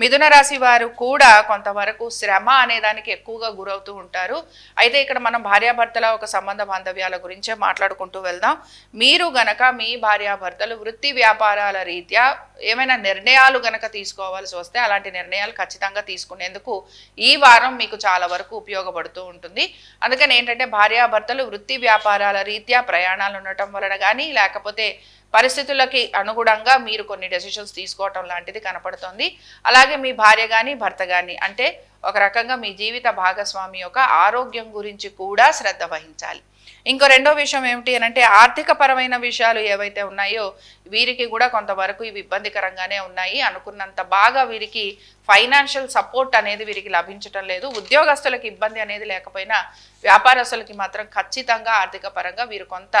మిథున రాశి వారు కూడా కొంతవరకు శ్రమ అనే దానికి ఎక్కువగా గురవుతూ ఉంటారు. అయితే ఇక్కడ మనం భార్యాభర్తల ఒక సంబంధ బాంధవ్యాల గురించే మాట్లాడుకుంటూ వెళ్దాం. మీరు గనక మీ భార్యాభర్తలు వృత్తి వ్యాపారాల రీత్యా ఏమైనా నిర్ణయాలు గనక తీసుకోవాల్సి వస్తే అలాంటి నిర్ణయాలు ఖచ్చితంగా తీసుకునేందుకు ఈ వారం మీకు చాలా వరకు ఉపయోగపడుతూ ఉంటుంది. అందుకని ఏంటంటే భార్యాభర్తలు వృత్తి వ్యాపారాల రీత్యా ప్రయాణాలు ఉండటం వలన కానీ లేకపోతే పరిస్థితులకి అనుగుణంగా మీరు కొన్ని డెసిషన్స్ తీసుకోవటం లాంటిది కనపడుతుంది. అలాగే మీ భార్య కానీ భర్త కానీ అంటే ఒక రకంగా మీ జీవిత భాగస్వామి యొక్క ఆరోగ్యం గురించి కూడా శ్రద్ధ వహించాలి. ఇంకో రెండో విషయం ఏమిటి అని అంటే ఆర్థిక పరమైన విషయాలు ఏవైతే ఉన్నాయో వీరికి కూడా కొంతవరకు ఇవి ఇబ్బందికరంగానే ఉన్నాయి అనుకున్నంత బాగా వీరికి ఫైనాన్షియల్ సపోర్ట్ అనేది వీరికి లభించటం లేదు. ఉద్యోగస్తులకు ఇబ్బంది అనేది లేకపోయినా వ్యాపారస్తులకి మాత్రం ఖచ్చితంగా ఆర్థిక పరంగా వీరు కొంత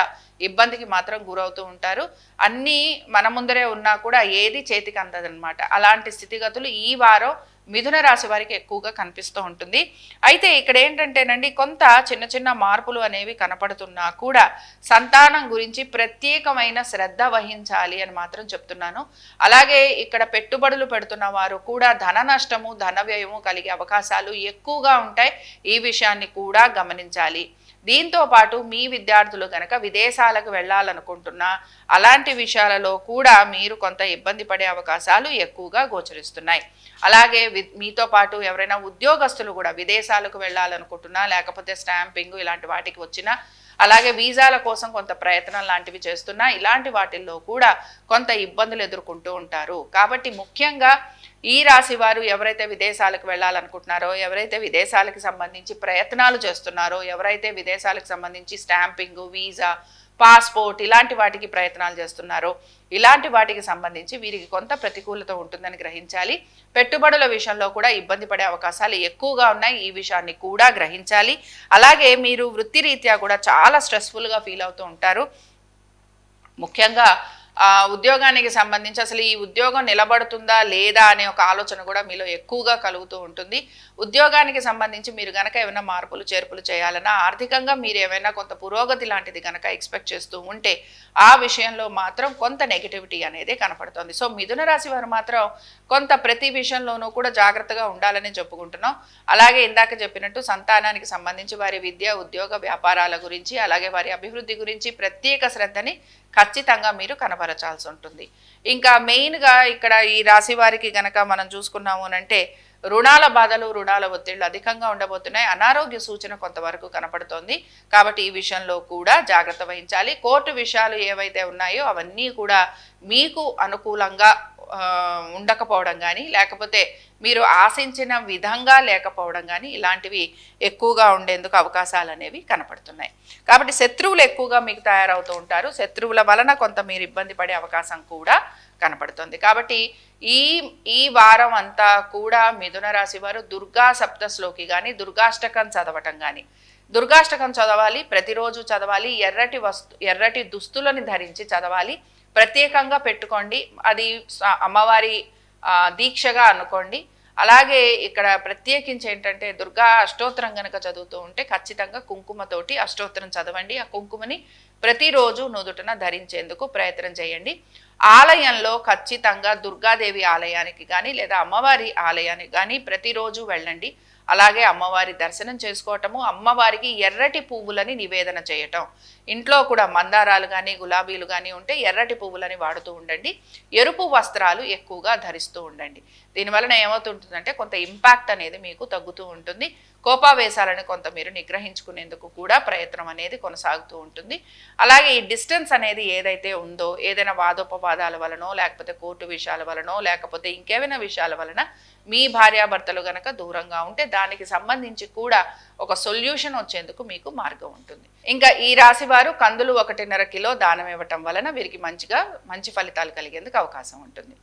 ఇబ్బందికి మాత్రం గురవుతూ ఉంటారు. అన్నీ మన ముందరే ఉన్నా కూడా ఏది చేతికి అందదనమాట అలాంటి స్థితిగతులు ఈ వారం మిథున రాశి వారికి ఎక్కువగా కనిపిస్తూ ఉంటుంది. అయితే ఇక్కడ ఏంటంటేనండి కొంత చిన్న చిన్న మార్పులు అనేవి కనపడుతున్నా కూడా సంతానం గురించి ప్రత్యేకమైన శ్రద్ధ వహించాలి. అని మాత్రం చెప్తున్నాను. అలాగే ఇక్కడ పెట్టుబడులు పెడుతున్న వారు కూడా ధన నష్టము ధన వ్యయము కలిగే అవకాశాలు ఎక్కువగా ఉంటాయి. ఈ విషయాన్ని కూడా గమనించాలి. దీంతో పాటు మీ విద్యార్థులు కనుక విదేశాలకు వెళ్ళాలనుకుంటున్నా అలాంటి విషయాలలో కూడా మీరు కొంత ఇబ్బంది పడే అవకాశాలు ఎక్కువగా గోచరిస్తున్నాయి. అలాగే వి- మీతో పాటు ఎవరైనా ఉద్యోగస్తులు కూడా విదేశాలకు వెళ్ళాలనుకుంటున్నా లేకపోతే స్టాంపింగ్ ఇలాంటి వాటికి వచ్చినా అలాగే వీసాల కోసం కొంత ప్రయత్నం లాంటివి చేస్తున్నా ఇలాంటి వాటిల్లో కూడా కొంత ఇబ్బందులు ఎదుర్కొంటూ ఉంటారు. కాబట్టి ముఖ్యంగా ఈ రాశి వారు ఎవరైతే విదేశాలకు వెళ్ళాలనుకుంటున్నారో ఎవరైతే విదేశాలకు సంబంధించి ప్రయత్నాలు చేస్తున్నారో ఎవరైతే విదేశాలకు సంబంధించి స్టాంపింగ్ వీసా పాస్పోర్ట్ ఇలాంటి వాటికి ప్రయత్నాలు చేస్తున్నారో. ఇలాంటి వాటికి సంబంధించి వీరికి కొంత ప్రతికూలత ఉంటుందని గ్రహించాలి. పెట్టుబడుల విషయంలో కూడా ఇబ్బంది పడే అవకాశాలు ఎక్కువగా ఉన్నాయి. ఈ విషయాన్ని కూడా గ్రహించాలి. అలాగే మీరు వృత్తిరీత్యా కూడా చాలా స్ట్రెస్ఫుల్గా ఫీల్ అవుతూ ఉంటారు. ముఖ్యంగా ఉద్యోగానికి సంబంధించి అసలు ఈ ఉద్యోగం నిలబడుతుందా లేదా అనే ఒక ఆలోచన కూడా మీలో ఎక్కువగా కలుగుతూ ఉంటుంది. ఉద్యోగానికి సంబంధించి మీరు గనక ఏమైనా మార్పులు చేర్పులు చేయాలన్నా ఆర్థికంగా మీరు ఏమైనా కొంత పురోగతి లాంటిది గనక ఎక్స్పెక్ట్ చేస్తూ ఉంటే ఆ విషయంలో మాత్రం కొంత నెగిటివిటీ అనేది కనపడుతుంది. సో మిథున రాశి వారు మాత్రం కొంత ప్రతి విషయంలోనూ కూడా జాగ్రత్తగా ఉండాలని చెప్పుకుంటున్నాం. అలాగే ఇందాక చెప్పినట్టు సంతానానికి సంబంధించి వారి విద్య ఉద్యోగ వ్యాపారాల గురించి అలాగే వారి అభివృద్ధి గురించి ప్రత్యేక శ్రద్ధని ఖచ్చితంగా మీరు కనబరచాల్సి ఉంటుంది. ఇంకా మెయిన్గా ఇక్కడ ఈ రాశి వారికి గనక మనం చూసుకున్నాము అంటే రుణాల బాధలు రుణాల ఒత్తిళ్ళు అధికంగా ఉండబోతున్నాయి. అనారోగ్య సూచన కొంతవరకు కనపడుతోంది. కాబట్టి ఈ విషయంలో కూడా జాగ్రత్త వహించాలి. కోర్టు విషయాలు ఏవైతే ఉన్నాయో అవన్నీ కూడా మీకు అనుకూలంగా ఉండకపోవడం కానీ లేకపోతే మీరు ఆశించిన విధంగా లేకపోవడం కానీ ఇలాంటివి ఎక్కువగా ఉండేందుకు అవకాశాలు అనేవి కనపడుతున్నాయి. కాబట్టి శత్రువులు ఎక్కువగా మీకు తయారవుతూ ఉంటారు. శత్రువుల వలన కొంత మీరు ఇబ్బంది పడే అవకాశం కూడా కనపడుతుంది. కాబట్టి ఈ ఈ వారం అంతా కూడా మిథున రాశి వారు దుర్గా సప్తశ్లోకి కానీ దుర్గాష్టకం చదవటం కానీ దుర్గాష్టకం చదవాలి ప్రతిరోజు చదవాలి ఎర్రటి వస్తు ఎర్రటి దుస్తులని ధరించి చదవాలి ప్రత్యేకంగా పెట్టుకోండి. అది అమ్మవారి దీక్షగా అనుకోండి. అలాగే ఇక్కడ ప్రత్యేకించి ఏంటంటే దుర్గా అష్టోత్తరం గనక చదువుతూ ఉంటే ఖచ్చితంగా కుంకుమతోటి అష్టోత్తరం చదవండి. ఆ కుంకుమని ప్రతిరోజు నుదుటన ధరించేందుకు ప్రయత్నం చేయండి. ఆలయంలో ఖచ్చితంగా దుర్గాదేవి ఆలయానికి కానీ లేదా అమ్మవారి ఆలయానికి కానీ ప్రతిరోజు వెళ్ళండి. అలాగే అమ్మవారి దర్శనం చేసుకోవటము అమ్మవారికి ఎర్రటి పువ్వులని నివేదన చేయటం. ఇంట్లో కూడా మందారాలు కానీ గులాబీలు కానీ ఉంటే ఎర్రటి పువ్వులని వాడుతూ ఉండండి. ఎరుపు వస్త్రాలు ఎక్కువగా ధరిస్తూ ఉండండి. దీనివలన ఏమవుతుంటుందంటే కొంత ఇంపాక్ట్ అనేది మీకు తగ్గుతూ ఉంటుంది. కోపావేశాలను కొంత మీరు నిగ్రహించుకునేందుకు కూడా ప్రయత్నం అనేది కొనసాగుతూ ఉంటుంది. అలాగే ఈ డిస్టెన్స్ అనేది ఏదైతే ఉందో ఏదైనా వాదోపవాదాల వలనో లేకపోతే కోర్టు విషయాల వలనో లేకపోతే ఇంకేమైనా విషయాల వలన మీ భార్యాభర్తలు గనక దూరంగా ఉంటే దానికి సంబంధించి కూడా ఒక సొల్యూషన్ వచ్చేందుకు మీకు మార్గం ఉంటుంది. ఇంకా ఈ రాశి వారు కందులు ఒకటిన్నర కిలో దానం ఇవ్వటం వలన వీరికి మంచిగా మంచి ఫలితాలు కలిగేందుకు అవకాశం ఉంటుంది.